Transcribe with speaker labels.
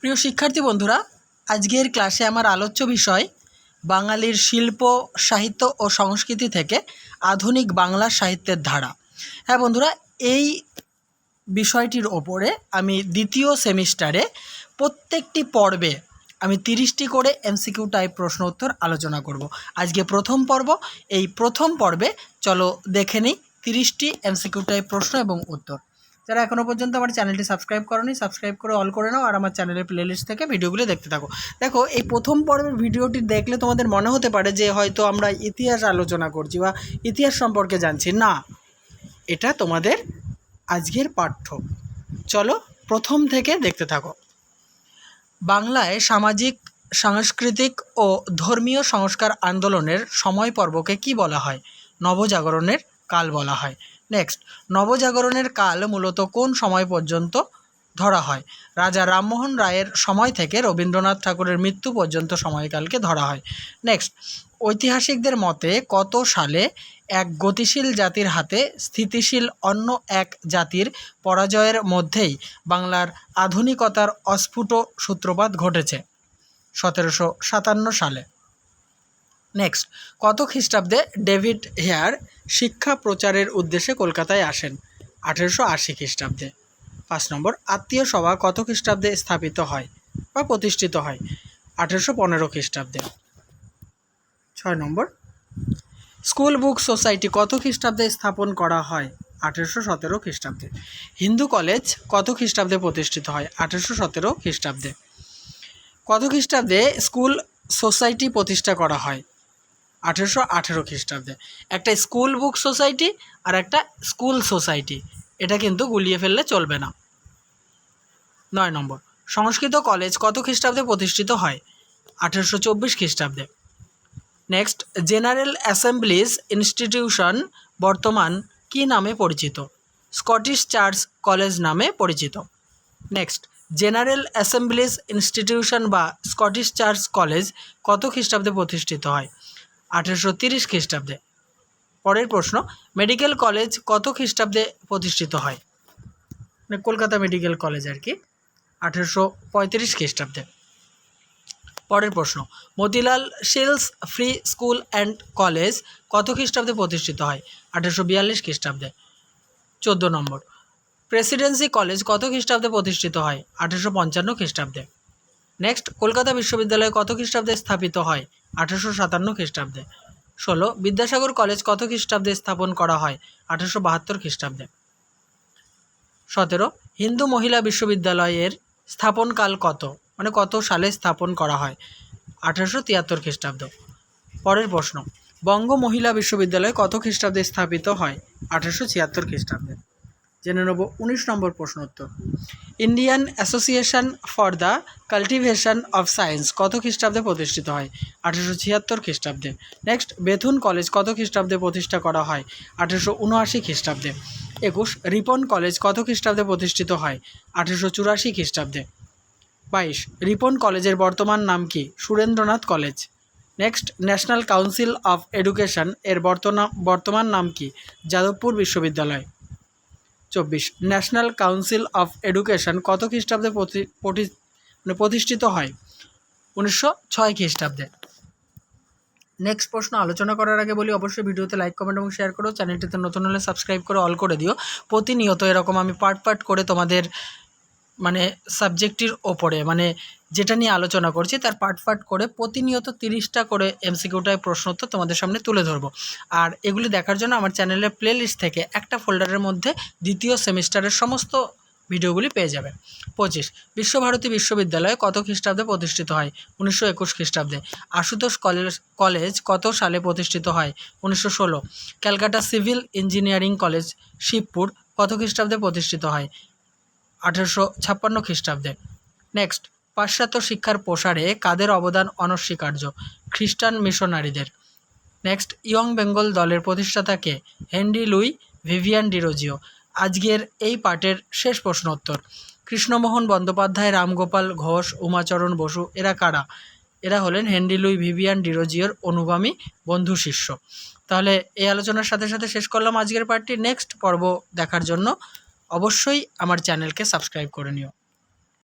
Speaker 1: প্রিয় শিক্ষার্থী বন্ধুরা, আজকের ক্লাসে আমার আলোচ্য বিষয় বাঙালির শিল্প, সাহিত্য ও সংস্কৃতি থেকে আধুনিক বাংলা সাহিত্যের ধারা। হ্যাঁ বন্ধুরা, এই বিষয়টির ওপরে আমি দ্বিতীয় সেমিস্টারে প্রত্যেকটি পর্বে আমি তিরিশটি করে এমসিকিউ টাইপ প্রশ্ন উত্তর আলোচনা করব। আজকে প্রথম পর্ব, এই প্রথম পর্বে চলো দেখে নিই তিরিশটি এমসিকিউ টাইপ প্রশ্ন এবং উত্তর। যারা এখনও পর্যন্ত আমার চ্যানেলটি সাবস্ক্রাইব করনি, সাবস্ক্রাইব করে অল করে নাও আর আমার চ্যানেলের প্লেলিস্ট থেকে ভিডিওগুলি দেখতে থাকো। দেখো, এই প্রথম পর্বের ভিডিওটি দেখলে তোমাদের মনে হতে পারে যে হয়তো আমরা ইতিহাস আলোচনা করছি বা ইতিহাস সম্পর্কে জানছি। না, এটা তোমাদের আজকের পাঠ্য। চলো প্রথম থেকে দেখতে থাকো। বাংলায় সামাজিক, সাংস্কৃতিক ও ধর্মীয় সংস্কার আন্দোলনের সময় পর্বকে কি বলা হয়? নবজাগরণের কাল বলা হয়। নেক্সট নবজাগরণের কাল মূলত কোন সময় পর্যন্ত ধরা হয়? রাজা রামমোহন রায়ের সময় থেকে রবীন্দ্রনাথ ঠাকুরের মৃত্যু পর্যন্ত সময়কালকে ধরা হয়। নেক্সট ঐতিহাসিকদের মতে কত সালে এক গতিশীল জাতির হাতে স্থিতিশীল অন্য এক জাতির পরাজয়ের মধ্যেই বাংলার আধুনিকতার অস্ফুট সূত্রপাত ঘটেছে। সতেরোশো সাতান্ন সালে। নেক্সট কত খ্রিস্টাব্দে ডেভিড হেয়ার শিক্ষা প্রচারের উদ্দেশ্যে কলকাতায় আসেন? আঠেরোশো আশি খ্রিস্টাব্দে। পাঁচ নম্বর, আত্মীয় সভা কত খ্রিস্টাব্দে স্থাপিত হয় বা প্রতিষ্ঠিত হয়? আঠেরোশো পনেরো খ্রিস্টাব্দে। ছয় নম্বর, স্কুল বুক সোসাইটি কত খ্রিস্টাব্দে স্থাপন করা হয়? আঠেরোশো সতেরো খ্রিস্টাব্দে। হিন্দু কলেজ কত খ্রিস্টাব্দে প্রতিষ্ঠিত হয়? আঠেরোশো সতেরো খ্রিস্টাব্দে। কত খ্রিস্টাব্দে স্কুল সোসাইটি প্রতিষ্ঠা করা হয়? আঠেরোশো আঠেরো খ্রিস্টাব্দে। একটা স্কুল বুক সোসাইটি আর একটা স্কুল সোসাইটি। এটা কিন্তু গুলিয়ে ফেললে চলবে না। নয় নম্বর, সংস্কৃত কলেজ কত খ্রিস্টাব্দে প্রতিষ্ঠিত হয়? আঠেরোশো চব্বিশ খ্রিস্টাব্দে। নেক্সট, জেনারেল অ্যাসেম্বলিজ ইনস্টিটিউশন বর্তমান কি নামে পরিচিত? স্কটিশ চার্চ কলেজ নামে পরিচিত। নেক্সট, জেনারেল অ্যাসেম্বলিজ ইনস্টিটিউশন বা স্কটিশ চার্চ কলেজ কত খ্রিস্টাব্দে প্রতিষ্ঠিত হয়? আঠেরোশো তিরিশ খ্রিস্টাব্দে। পরের প্রশ্ন, মেডিকেল কলেজ কত খ্রিস্টাব্দে প্রতিষ্ঠিত হয়? মানে কলকাতা মেডিকেল কলেজ আর কি, আঠেরোশো পঁয়ত্রিশ খ্রিস্টাব্দে। পরের প্রশ্ন, Motilal Seal's free school and college কত খ্রিস্টাব্দে প্রতিষ্ঠিত হয়? আঠেরোশো বিয়াল্লিশ খ্রিস্টাব্দে। চোদ্দ নম্বর, প্রেসিডেন্সি কলেজ কত খ্রিস্টাব্দে প্রতিষ্ঠিত হয়? আঠেরোশো পঞ্চান্ন খ্রিস্টাব্দে। নেক্সট, কলকাতা বিশ্ববিদ্যালয় কত খ্রিস্টাব্দে স্থাপিত হয়? আঠেরোশো সাতান্ন খ্রিস্টাব্দে। ষোলো, বিদ্যাসাগর কলেজ কত খ্রিস্টাব্দে স্থাপন করা হয়? আঠেরোশো বাহাত্তর খ্রিস্টাব্দে। সতেরো, হিন্দু মহিলা বিশ্ববিদ্যালয়ের স্থাপনকাল কত? মানে কত সালে স্থাপন করা হয়? আঠেরোশো তিয়াত্তর খ্রিস্টাব্দ। পরের প্রশ্ন, বঙ্গ মহিলা বিশ্ববিদ্যালয় কত খ্রিস্টাব্দে স্থাপিত হয়? আঠেরোশো ছিয়াত্তর খ্রিস্টাব্দে। জেনে নেব উনিশ নম্বর প্রশ্ন উত্তর Indian association for the cultivation of science কত খ্রিস্টাব্দে প্রতিষ্ঠিত হয়? আঠেরোশো ছিয়াত্তর খ্রিস্টাব্দে। নেক্সট, বেথুন কলেজ কত খ্রিস্টাব্দে প্রতিষ্ঠা করা হয়? আঠেরোশো উনআশি খ্রিস্টাব্দে। একুশ, রিপন কলেজ কত খ্রিস্টাব্দে প্রতিষ্ঠিত হয়? আঠেরোশো চুরাশি খ্রিস্টাব্দে। বাইশ, রিপন কলেজের বর্তমান নাম কি? Surendranath college. Next, national council of education এর বর্তমান বর্তমান নাম কি? যাদবপুর বিশ্ববিদ্যালয়। চব্বিশ ন্যাশনাল কাউন্সিল অফ এডুকেশন কত খ্রিস্টাব্দে মানে প্রতিষ্ঠিত হয়? উনিশশো ছয় খ্রিস্টাব্দে। নেক্সট প্রশ্ন আলোচনা করার আগে বলি, অবশ্যই ভিডিওতে লাইক কমেন্ট এবং শেয়ার করো চ্যানেলটিতে নতুন হলে সাবস্ক্রাইব করে অল করে দিও। প্রতিনিয়ত এরকম আমি পার্ট পার্ট করে তোমাদের মানে সাবজেক্টটির ওপরে মানে যেটা নিয়ে আলোচনা করছি, তার পার্ট পার্ট করে প্রতিনিয়ত তিরিশটা করে এমসিকিউটায় প্রশ্ন উত্তর তোমাদের সামনে তুলে ধরবো। আর এগুলি দেখার জন্য আমার চ্যানেলের প্লেলিস্ট থেকে একটা ফোল্ডারের মধ্যে দ্বিতীয় সেমিস্টারের সমস্ত ভিডিওগুলি পেয়ে যাবে। পঁচিশ, বিশ্বভারতী বিশ্ববিদ্যালয় কত খ্রিস্টাব্দে প্রতিষ্ঠিত হয়? উনিশশো একুশ খ্রিস্টাব্দে। আশুতোষ কলেজ কলেজ কত সালে প্রতিষ্ঠিত হয়? উনিশশো ষোলো। Calcutta civil engineering college, Shibpur কত খ্রিস্টাব্দে প্রতিষ্ঠিত হয়? আঠেরোশো ছাপ্পান্ন খ্রিস্টাব্দে। নেক্সট পাশ্চাত্য শিক্ষার প্রসারে কাদের অবদান অনস্বীকার্য? খ্রিস্টান মিশনারিদের। নেক্সট ইয়ং বেঙ্গল দলের প্রতিষ্ঠাতাকে হেনরি লুই ভিভিয়ান ডিরোজিও। আজকের এই পার্টের শেষ প্রশ্ন উত্তর কৃষ্ণমোহন বন্দ্যোপাধ্যায়, রামগোপাল ঘোষ, উমাচরণ বসু, এরা কারা? এরা হলেন হেনরি লুই ভিভিয়ান ডিরোজিওর অনুগামী বন্ধু শিষ্য। তাহলে এই আলোচনার সাথে সাথে শেষ করলাম আজকের পার্টটি নেক্সট পর্ব দেখার জন্য অবশ্যই আমার চ্যানেলকে সাবস্ক্রাইব করে নিও।